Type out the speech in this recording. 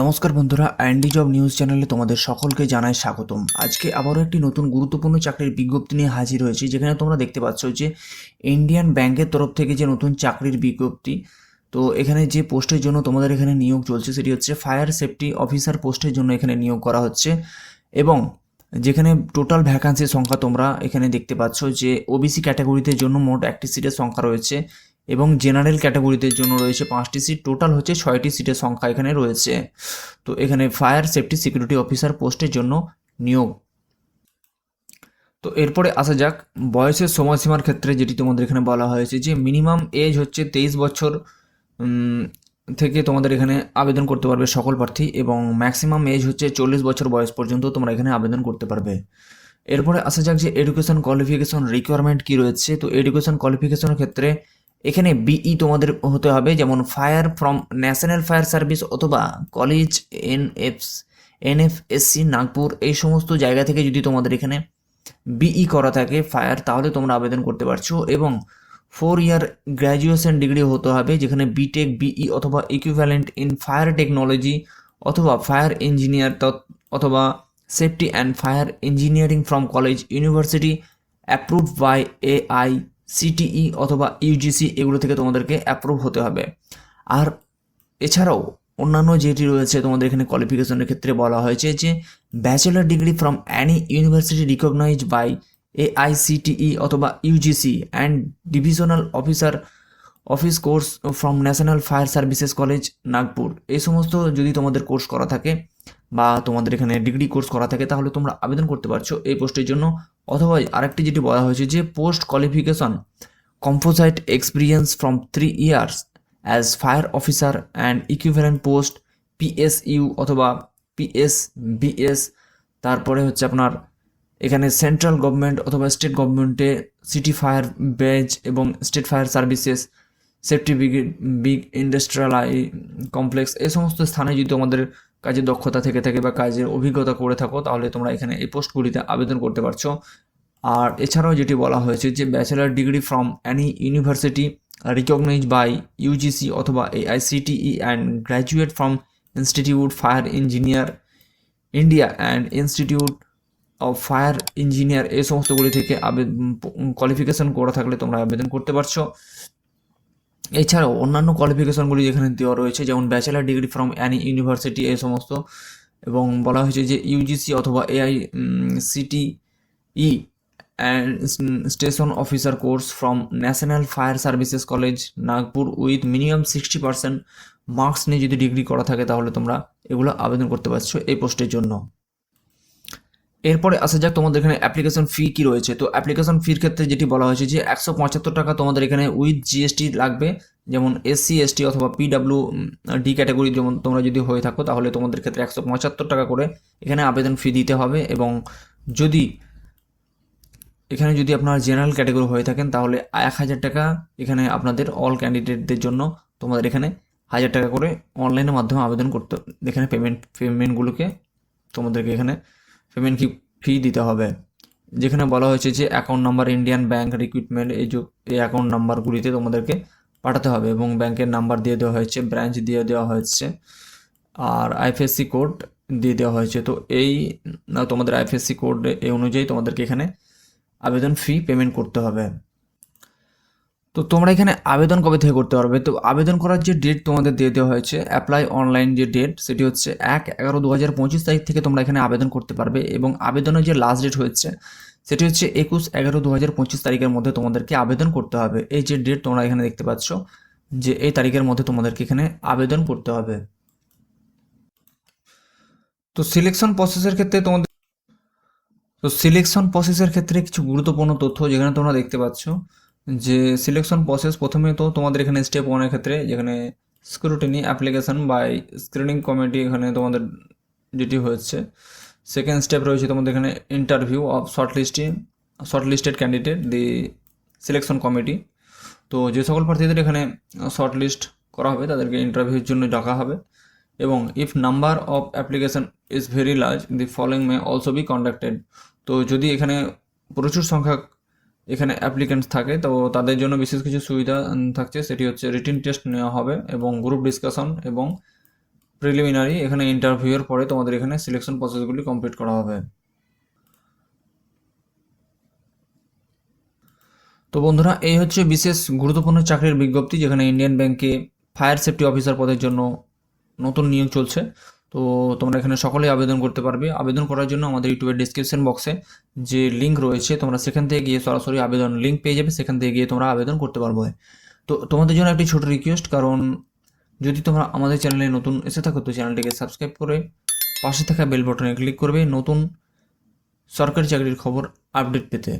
নমস্কার বন্ধুরা Andy job news চ্যানেলে তোমাদের সকলকে জানাই স্বাগতম। আজকে আবারও একটি নতুন গুরুত্বপূর্ণ চাকরির বিজ্ঞপ্তি নিয়ে হাজির হয়েছি, যেখানে তোমরা দেখতে পাচ্ছ যে ইন্ডিয়ান ব্যাংকের তরফ থেকে যে নতুন চাকরির বিজ্ঞপ্তি, তো এখানে যে পোস্টের জন্য তোমাদের এখানে নিয়োগ চলছে সেটি হচ্ছে ফায়ার সেফটি অফিসার পোস্টের জন্য এখানে নিয়োগ করা হচ্ছে এবং যেখানে টোটাল ভ্যাকান্সির সংখ্যা তোমরা এখানে দেখতে পাচ্ছ যে ওবিসি ক্যাটাগরিতে জন্য মোট একটি সিটের সংখ্যা রয়েছে এবং জেনারেল ক্যাটাগরিতে জন্য রয়েছে পাঁচটি সিট টোটাল হচ্ছে ছয়টি সিটের সংখ্যা এখানে রয়েছে। তো এখানে ফায়ার সেফটি সিকিউরিটি অফিসার পোস্টের জন্য নিয়োগ। তো এরপরে আসা যাক, বয়সের সময়সীমার ক্ষেত্রে যেটি তোমাদের এখানে বলা হয়েছে যে মিনিমাম এজ হচ্ছে তেইশ বছর থেকে তোমাদের এখানে আবেদন করতে পারবে সকল প্রার্থী এবং ম্যাক্সিমাম এজ হচ্ছে চল্লিশ বছর বয়স পর্যন্ত তোমরা এখানে আবেদন করতে পারবে। এরপরে আসা যাক যে এডুকেশন কোয়ালিফিকেশন রিকোয়ারমেন্ট কী রয়েছে। তো এডুকেশন কোয়ালিফিকেশনের ক্ষেত্রে এখানে বিই তোমাদের হতে হবে, যেমন fire from national fire service অথবা college N FS NFSC Nagpur এই সমস্ত জায়গা থেকে যদি তোমাদের এখানে বিই করা থাকে ফায়ার তাহলে তোমরা আবেদন করতে পারছ। এবং ফোর ইয়ার গ্র্যাজুয়েশন ডিগ্রি হতে হবে, যেখানে বিটেক বিই অথবা ইকুইভ্যালেন্ট ইন ফায়ার টেকনোলজি অথবা ফায়ার ইঞ্জিনিয়ার অথবা safety and fire engineering from college university approved by AI CTE অথবা ইউজিসি এগুলো থেকে তোমাদেরকে অ্যাপ্রুভ হতে হবে। আর এছাড়াও অন্যান্য যেটি রয়েছে তোমাদের এখানে কোয়ালিফিকেশনের ক্ষেত্রে বলা হয়েছে যে bachelor degree from any university recognise by AICTE অথবা UGC and divisional officer office course from national fire services college Nagpur এই সমস্ত যদি তোমাদের কোর্স করা থাকে বা তোমাদের এখানে ডিগ্রি কোর্স করা থাকে, তাহলে তোমরা আবেদন করতে পারছ এই পোস্টের জন্য। অথবা আরেকটি যেটি বলা হয়েছে যে post qualification composite experience from three years as fire officer and equivalent post PSU অথবা পিএস বিএস তারপরে হচ্ছে আপনার এখানে সেন্ট্রাল গভর্নমেন্ট অথবা স্টেট গভর্নমেন্টে সিটি ফায়ার বেজ এবং state fire services safety brigade big industrial complex এই সমস্ত স্থানে যদি তোমাদের কাজের দক্ষতা থেকে থাকে বা কাজের অভিজ্ঞতা করে থাকো, তাহলে তোমরা এখানে এই পোস্টগুলিতে আবেদন করতে পারছ। আর এছাড়াও যেটি বলা হয়েছে যে bachelor degree from any university recognise by UGC অথবা AICTE and graduate from institute fire engineer India and institute of fire engineer এই সমস্তগুলি থেকে আবেদন কোয়ালিফিকেশন করা থাকলে তোমরা আবেদন করতে পারছ। এছাড়াও অন্যান্য কোয়ালিফিকেশনগুলি যেখানে দেওয়া রয়েছে, যেমন bachelor degree from any university এই সমস্ত, এবং বলা হয়েছে যে ইউজিসি অথবা AI CTE and station officer course from national fire services college Nagpur with minimum sixty percent marks নিয়ে যদি ডিগ্রি করা থাকে, তাহলে তোমরা এগুলো আবেদন করতে পারছ এই পোস্টের জন্য। এরপরে আসা যাক তোমাদের এখানে অ্যাপ্লিকেশন ফি কি রয়েছে। তো অ্যাপ্লিকেশন ফির ক্ষেত্রে যেটি বলা হয়েছে যে একশো পঁচাত্তর টাকা তোমাদের এখানে উইথ জিএসটি লাগবে, যেমন এসসি এসটি অথবা পিডাব্লিউ ডি ক্যাটাগরি যেমন তোমরা যদি হয়ে থাকো, তাহলে তোমাদের ক্ষেত্রে একশো পঁচাত্তর টাকা করে এখানে আবেদন ফি দিতে হবে এবং যদি এখানে যদি আপনার জেনারেল ক্যাটাগরি হয়ে থাকেন, তাহলে এক হাজার টাকা এখানে আপনাদের অল ক্যান্ডিডেটদের জন্য তোমাদের এখানে হাজার টাকা করে অনলাইনের মাধ্যমে আবেদন করতে, এখানে পেমেন্ট পেমেন্টগুলোকে তোমাদেরকে এখানে পেমেন্ট কি ফি দিতে হবে। যেখানে বলা হয়েছে যে account number Indian bank recruitment এই যে, এই অ্যাকাউন্ট নাম্বারগুলিতে তোমাদেরকে পাঠাতে হবে এবং ব্যাংকের নাম্বার দিয়ে দেওয়া হয়েছে ব্রাঞ্চ দিয়ে দেওয়া হয়েছে, আর আইএফএসসি কোড দিয়ে দেওয়া হয়েছে। তো এই, তোমাদের আইএফএসসি কোড এই অনুযায়ী তোমাদেরকে এখানে আবেদন ফি পেমেন্ট করতে হবে। তো তোমরা এখানে আবেদন কবে থেকে করতে পারবে? তো আবেদন করার যে ডেট তোমাদের দিয়ে দেওয়া হয়েছে অ্যাপ্লাই অনলাইন যে ডেট সেটি হচ্ছে এক এগারো দু হাজার পঁচিশ তারিখ থেকে তোমরা এখানে আবেদন করতে পারবে এবং আবেদনের যে লাস্ট ডেট হচ্ছে সেটি হচ্ছে একুশ এগারো দু হাজার পঁচিশ তারিখের মধ্যে তোমাদেরকে আবেদন করতে হবে। এই যে ডেট তোমরা এখানে দেখতে পাচ্ছ, যে এই তারিখের মধ্যে তোমাদেরকে এখানে আবেদন করতে হবে। তো সিলেকশন প্রসেসের ক্ষেত্রে তোমাদের, তো সিলেকশন প্রসেসের ক্ষেত্রে কিছু গুরুত্বপূর্ণ তথ্য যেখানে তোমরা দেখতে পাচ্ছ যে সিলেকশন প্রসেস প্রথমে তো তোমাদের এখানে স্টেপ ওয়ানের ক্ষেত্রে যেখানে scrutiny application by screening committee এখানে তোমাদের যেটি হয়েছে। সেকেন্ড স্টেপ রয়েছে তোমাদের এখানে interview of short listing short listed candidate the selection committee তো যে সকল প্রার্থীদের এখানে শর্ট লিস্ট করা হবে, তাদেরকে ইন্টারভিউর জন্য ডাকা হবে এবং if number of application is very large the following may also be conducted তো যদি এখানে প্রচুর সংখ্যক এখানে অ্যাপ্লিকেন্টস থাকে, তো তাদের জন্য বিশেষ কিছু সুবিধা থাকছে। সেটি হচ্ছে রিটিন টেস্ট নেওয়া হবে এবং গ্রুপ ডিসকাশন এবং প্রিলিমিনারি এখানে ইন্টারভিউয়ের পরে তোমাদের এখানে সিলেকশন প্রসেসগুলি কমপ্লিট করা হবে। তো বন্ধুরা, এই হচ্ছে বিশেষ গুরুত্বপূর্ণ চাকরির বিজ্ঞপ্তি, যেখানে ইন্ডিয়ান ব্যাংকে ফায়ার সেফটি অফিসার পদের জন্য নতুন নিয়োগ চলছে। তো তোমরা এখানে সকলেই আবেদন করতে পারবে। আবেদন করার জন্য আমাদের ইউটিউবের ডিসক্রিপশন বক্সে যে লিঙ্ক রয়েছে, তোমরা সেখান থেকে গিয়ে সরাসরি আবেদন লিঙ্ক পেয়ে যাবে, সেখান থেকে গিয়ে তোমরা আবেদন করতে পারবে। তো তোমাদের জন্য একটি ছোট রিকোয়েস্ট কারণ যদি তোমরা আমাদের চ্যানেলে নতুন এসে থাকো, তো চ্যানেলটিকে সাবস্ক্রাইব করে পাশে থাকা বেল বটনে ক্লিক করবে নতুন সরকারি চাকরির খবর আপডেট পেতে।